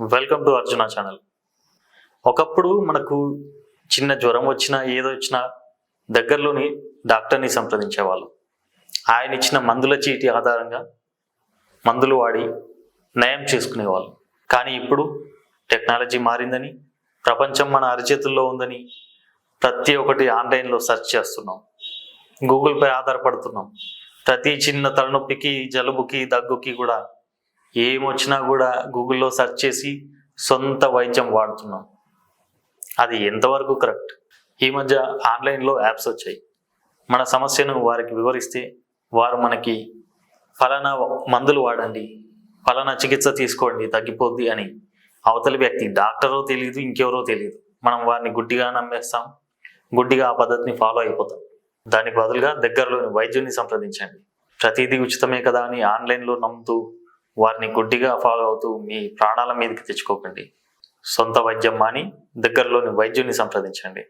Welcome to Arjuna channel ఒకప్పుడు మనకు చిన్న జ్వరం వచ్చినా ఏదో వచ్చినా దగ్గరలోని డాక్టర్ని సంప్రదించేవాళ్ళు. ఆయన ఇచ్చిన మందుల చీటి ఆధారంగా మందులు వాడి నయం చేసుకునేవాళ్ళు. కానీ ఇప్పుడు టెక్నాలజీ మారిందని ప్రపంచం మన అరిచేతుల్లో ఉందని ప్రతి ఒక్కటి ఆన్లైన్లో సెర్చ్ చేస్తున్నాం. గూగుల్పై ఆధారపడుతున్నాం. ప్రతి చిన్న తలనొప్పికి జలుబుకి దగ్గుకి కూడా ఏమొచ్చినా కూడా గూగుల్లో సెర్చ్ చేసి సొంత వైద్యం వాడుతున్నాం. అది ఎంతవరకు కరెక్ట్? ఈ మధ్య ఆన్లైన్లో యాప్స్ వచ్చాయి. మన సమస్యను వారికి వివరిస్తే వారు మనకి ఫలానా మందులు వాడండి ఫలానా చికిత్స తీసుకోండి తగ్గిపోద్ది అని అవతలి వ్యక్తి డాక్టరో తెలియదు ఇంకెవరో తెలియదు మనం వారిని గుడ్డిగా నమ్మేస్తాం గుడ్డిగా ఆ పద్ధతిని ఫాలో అయిపోతాం. దానికి బదులుగా దగ్గరలోని వైద్యుని సంప్రదించండి. ప్రతిదీ ఉచితమే కదా అని ఆన్లైన్లో నమ్ముతూ వారిని గుడ్డిగా ఫాలో అవుతూ మీ ప్రాణాల మీదకి తెచ్చుకోకండి. సొంత వైద్యం మాని దగ్గరలోని వైద్యుని సంప్రదించండి.